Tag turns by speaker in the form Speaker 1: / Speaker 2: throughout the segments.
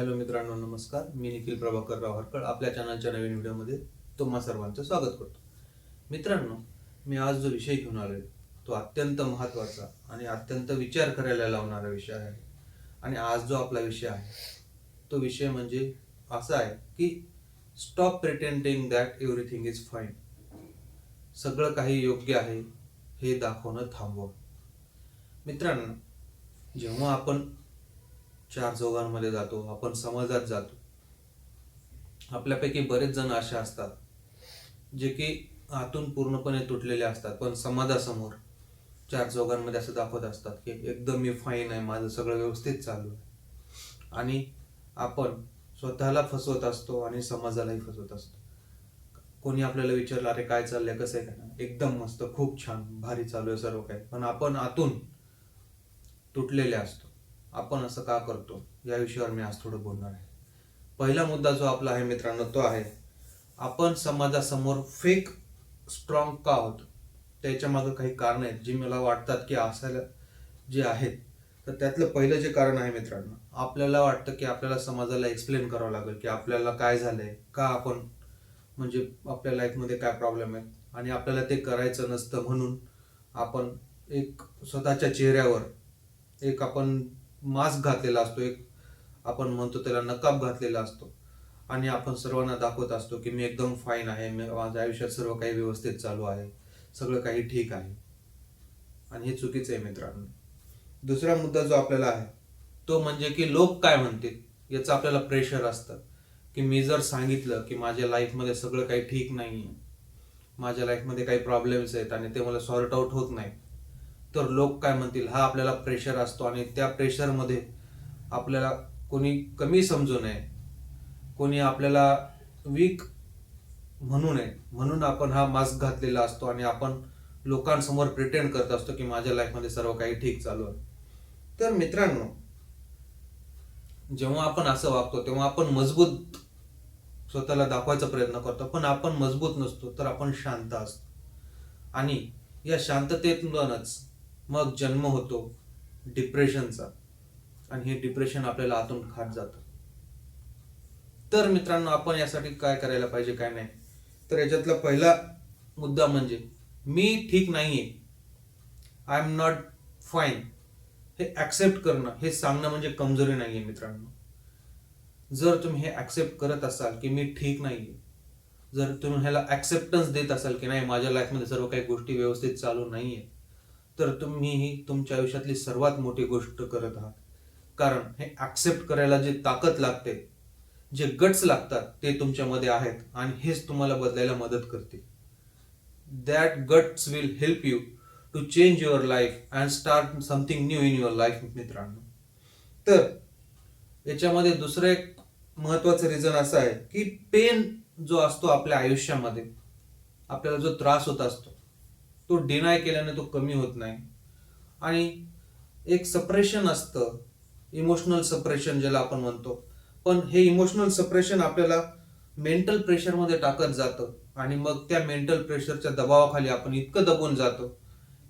Speaker 1: Hello मित्रांनो नमस्कार. मी निखिल प्रभाकर राव हरकळ आपल्या चॅनलच्या नवीन व्हिडिओमध्ये तुम्हा सर्वांचं स्वागत करतो. मित्रांनो मी आज जो विषय घेऊन आलोय तो अत्यंत महत्त्वाचा आणि अत्यंत विचार करायला लावणारा विषय आहे. आणि आज जो आपला विषय आहे तो विषय म्हणजे असा आहे की stop pretending that everything is fine सगळं काही योग्य आहे हे दाखवणं थांबवा मित्रांनो जेव्हा आपण चार चौघांमध्ये जातो आपण समाजात जातो. आपल्यापैकी बरेच जण असे असतात जे की आतून पूर्णपणे तुटलेले असतात पण समाजासमोर चार चौघांमध्ये असं दाखवत असतात की एकदम मी फाईन आहे माझं सगळं व्यवस्थित चालू आहे. आणि आपण स्वतःला फसवत असतो आणि समाजालाही फसवत असतो. कोणी आपल्याला विचारलं अरे काय चाललंय? कसं आहे? काय एकदम मस्त खूप छान भारी चालू आहे सर्व काही. पण आपण आतून तुटलेले असतो. आपण असं का करतो? या विषयावर मी आज थोडं बोलणार आहे. पहिला मुद्दा जो आपला आहे मित्रांनो तो आहे आपण समाजासमोर फेक स्ट्रॉंग का होतो त्याच्यामागं काही कारण आहेत जी मला वाटतात की असायला जे आहेत. तर त्यातलं पहिलं जे कारण आहे मित्रांनो आपल्याला वाटतं की आपल्याला समाजाला एक्सप्लेन करावं लागेल की आपल्याला काय झालं आहे का आपण म्हणजे आपल्या लाईफमध्ये काय प्रॉब्लेम आहे आणि आपल्याला ते करायचं नसतं म्हणून आपण एक स्वतःच्या चेहऱ्यावर एक आपण मास्क घातलेला असतो एक आपण म्हणतो त्याला नकाब घातलेला असतो. आणि आपण सर्वांना दाखवत असतो की मी एकदम फाईन आहे मी माझ्या आयुष्यात सर्व काही व्यवस्थित चालू आहे सगळं काही ठीक आहे. आणि हे चुकीचं आहे मित्रांनो. दुसरा मुद्दा जो आपल्याला आहे तो म्हणजे की लोक काय म्हणतील याचं आपल्याला प्रेशर असतं. की मी जर सांगितलं की माझ्या लाईफमध्ये सगळं काही ठीक नाही आहे माझ्या लाईफमध्ये काही प्रॉब्लेम्स आहेत आणि ते मला सॉर्ट आउट होत नाही तर लोक काय म्हणतील हा आपल्याला प्रेशर असतो आणि त्या प्रेशरमध्ये आपल्याला कोणी कमी समजू नये कोणी आपल्याला वीक म्हणू नये. म्हणून आपण हा मास्क घातलेला असतो आणि आपण लोकांसमोर प्रिटेंड करत असतो की माझ्या लाईफमध्ये सर्व काही ठीक चालू आहे. तर मित्रांनो जेव्हा आपण असं वागतो तेव्हा आपण मजबूत स्वतःला दाखवायचा प्रयत्न करतो पण आपण मजबूत नसतो तर आपण शांत असतो. आणि या शांततेतूनच मग जन्म होतो डिप्रेशनचा. आणि हे डिप्रेशन आपल्याला आतून खात जातं. तर मित्रांनो आपण यासाठी काय करायला पाहिजे काय नाही? तर याच्यातला पहिला मुद्दा म्हणजे मी ठीक नाहीये. आय एम नॉट फाईन हे ऍक्सेप्ट करणं हे सांगणं म्हणजे कमजोरी नाहीये मित्रांनो. जर तुम्ही हे ऍक्सेप्ट करत असाल की मी ठीक नाहीये जर तुम्ही ह्याला ॲक्सेप्टन्स देत असाल की नाही माझ्या लाईफमध्ये सर्व काही गोष्टी व्यवस्थित चालू नाहीये तर तुम्ही ही तुमच्या आयुष्यातली सर्वात मोठी गोष्ट करत आहात. कारण हे ऍक्सेप्ट करायला जे ताकद लागते जे गट्स लागतात ते तुमच्यामध्ये आहेत आणि हेच तुम्हाला बदलायला मदत करते. That guts will help you to change your life and start something new in your life मित्रांनो. तर याच्यामध्ये दुसरं एक महत्वाचं रिझन असं आहे की पेन जो असतो आपल्या आयुष्यामध्ये आपल्याला जो त्रास होत असतो तो डिनाय केल्याने तो कमी होत नाही. आणि एक सप्रेशन असतं. इमोशनल सप्रेशन ज्याला आपण म्हणतो. पण हे इमोशनल सप्रेशन आपल्याला मेंटल प्रेशरमध्ये टाकत जातं. आणि मग त्या मेंटल प्रेशरच्या दबावाखाली आपण इतकं दबून जातो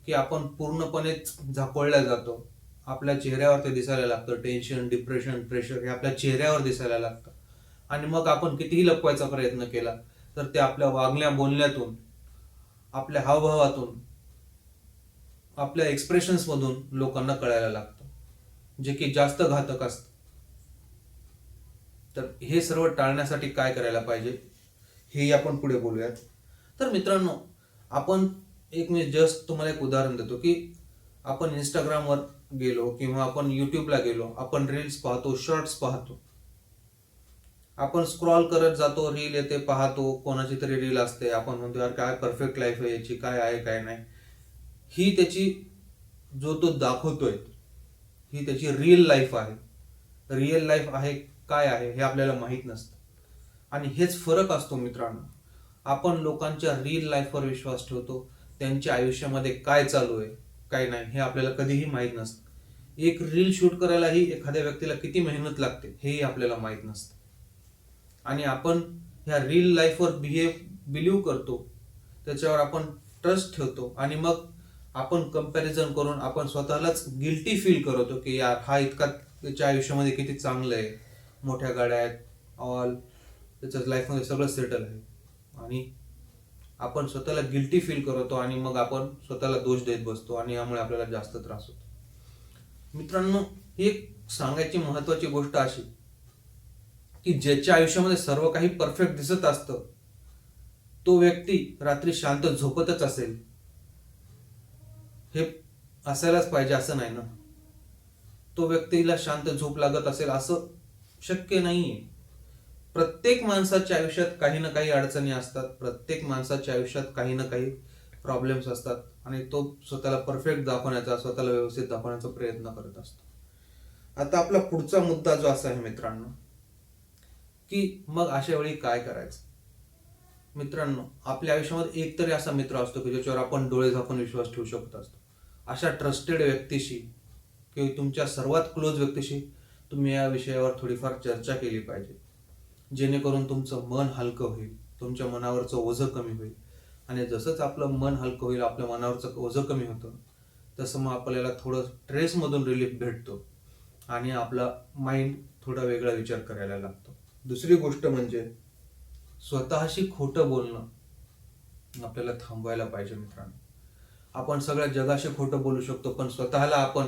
Speaker 1: की आपण पूर्णपणेच झाकोळल्या जातो. आपल्या चेहऱ्यावर ते दिसायला लागतं. टेन्शन डिप्रेशन प्रेशर हे आपल्या चेहऱ्यावर दिसायला लागतं. आणि मग आपण कितीही लपवायचा प्रयत्न केला तर ते आपल्या वागण्या बोलण्यातून आपल्या हावभावातून आपल्या एक्सप्रेशन्समधून लोकांना कळायला लागतं. जे की जास्त घातक असतं. तर हे सर्व टाळण्यासाठी काय करायला पाहिजे हे आपण पुढे बोलूयात. तर मित्रांनो आपण एक मी जस्ट तुम्हाला एक उदाहरण देतो की आपण इंस्टाग्रामवर गेलो किंवा आपण यूट्यूबला गेलो आपण रील्स पाहतो शॉर्ट्स पाहतो. आपण स्क्रॉल करत जातो रील येते पाहतो कोणाची तरी रील असते. आपण म्हणतो यार काय परफेक्ट लाईफ आहे याची काय आहे काय नाही. ही त्याची जो तो दाखवतोय ही त्याची रिअल लाईफ आहे. रिअल लाईफ आहे काय आहे हे आपल्याला माहीत नसतं. आणि हेच फरक असतो मित्रांनो. आपण लोकांच्या रिअल लाईफवर विश्वास ठेवतो त्यांच्या आयुष्यामध्ये काय चालू आहे काय नाही हे आपल्याला कधीही माहीत नसतं. एक रील शूट करायलाही एखाद्या व्यक्तीला किती मेहनत लागते हेही आपल्याला माहीत नसतं. आणि आपण ह्या रिअल लाईफवर बिहेव बिलीव करतो त्याच्यावर आपण ट्रस्ट ठेवतो आणि मग आपण कंपॅरिझन करून आपण स्वतःलाच गिल्टी फील करतो की यार हा इतका त्याच्या आयुष्यामध्ये किती चांगलं आहे. मोठ्या गाड्या आहेत ऑल त्याच्या लाईफमध्ये सगळं सेटल आहे. आणि आपण स्वतःला गिल्टी फील करतो आणि मग आपण स्वतःला दोष देत बसतो आणि यामुळे आपल्याला जास्त त्रास होतो. मित्रांनो ही एक सांगायची महत्त्वाची गोष्ट अशी की ज्याच्या आयुष्यामध्ये सर्व काही परफेक्ट दिसत असतं तो व्यक्ती रात्री शांत झोपतच असेल. हे असायलाच पाहिजे असं नाही ना? तो व्यक्तीला शांत झोप लागत असेल असं शक्य नाहीये. प्रत्येक माणसाच्या आयुष्यात काही ना काही अडचणी असतात प्रत्येक माणसाच्या आयुष्यात काही ना काही प्रॉब्लेम्स असतात आणि तो स्वतःला परफेक्ट दाखवण्याचा स्वतःला व्यवस्थित दाखवण्याचा प्रयत्न करत असतो. आता आपला पुढचा मुद्दा जो असा आहे मित्रांनो की मग अशा वेळी काय करायचं? मित्रांनो आपल्या आयुष्यामध्ये एक तरी असा मित्र असतो की ज्याच्यावर आपण डोळे झाकून विश्वास ठेवू शकत असतो. अशा ट्रस्टेड व्यक्तीशी किंवा तुमच्या सर्वात क्लोज व्यक्तीशी तुम्ही या विषयावर थोडीफार चर्चा केली पाहिजे. जेणेकरून तुमचं मन हलकं होईल तुमच्या मनावरचं ओझं कमी होईल. आणि जसंच आपलं मन हलकं होईल आपल्या मनावरचं ओझं कमी होतं तसं मग आपल्याला थोडं स्ट्रेसमधून रिलीफ भेटतो. आणि आपला माइंड थोडा वेगळा विचार करायला लागतो. दुसरी गोष्ट म्हणजे स्वतःशी खोटं बोलणं आपल्याला थांबवायला पाहिजे मित्रांनो. आपण सगळ्या जगाशी खोटं बोलू शकतो पण स्वतःला आपण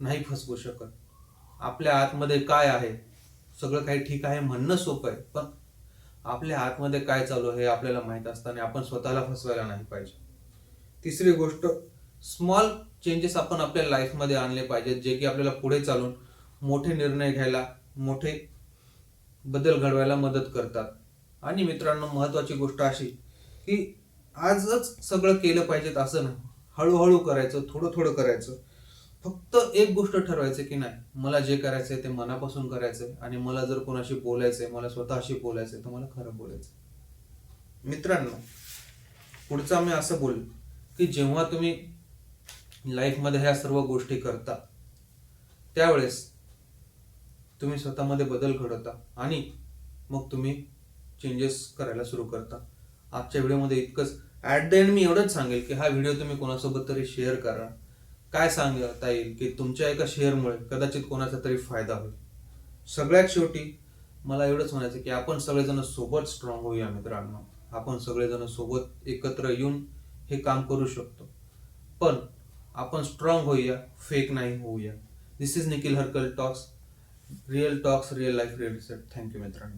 Speaker 1: नाही फसवू शकत. आपल्या आतमध्ये काय आहे? सगळं काही ठीक आहे म्हणणं सोपं आहे पण आपल्या आतमध्ये काय चालू आहे हे आपल्याला माहीत असताना आपण स्वतःला फसवायला नाही पाहिजे. तिसरी गोष्ट स्मॉल चेंजेस आपण आपल्या लाईफमध्ये आणले पाहिजेत जे की आपल्याला पुढे चालून मोठे निर्णय घ्यायला मोठे बदल घडवायला मदत करतात. आणि मित्रांनो महत्त्वाची गोष्ट अशी की आजच सगळं केलं पाहिजेत असं नाही. हळूहळू करायचं थोडं थोडं करायचं. फक्त एक गोष्ट ठरवायचं की नाही मला जे करायचंय ते मनापासून करायचंय आणि मला जर कोणाशी बोलायचंय मला स्वतःशी बोलायचंय तर मला खरं बोलायचं मित्रांनो पुढचा मी असं बोल की जेव्हा तुम्ही लाईफमध्ये ह्या सर्व गोष्टी करता त्यावेळेस तुम्ही स्वतःमध्ये बदल घडवता आणि मग तुम्ही चेंजेस करायला सुरू करता. आजच्या व्हिडिओमध्ये इतकंच. ॲट द एंड मी एवढंच सांगेल की हा व्हिडिओ तुम्ही कोणासोबत तरी शेअर करा. काय सांगता येईल की तुमच्या एका शेअरमुळे कदाचित कोणाचा तरी फायदा होईल. सगळ्यात शेवटी मला एवढंच म्हणायचं की आपण सगळेजण सोबत स्ट्रॉंग होऊया मित्रांनो. आपण सगळेजण सोबत एकत्र येऊन हे काम करू शकतो. पण आपण स्ट्रॉंग होऊया फेक नाही होऊया. This is Nikhil Harkal talks real talks real life real set thank you मित्रांनो.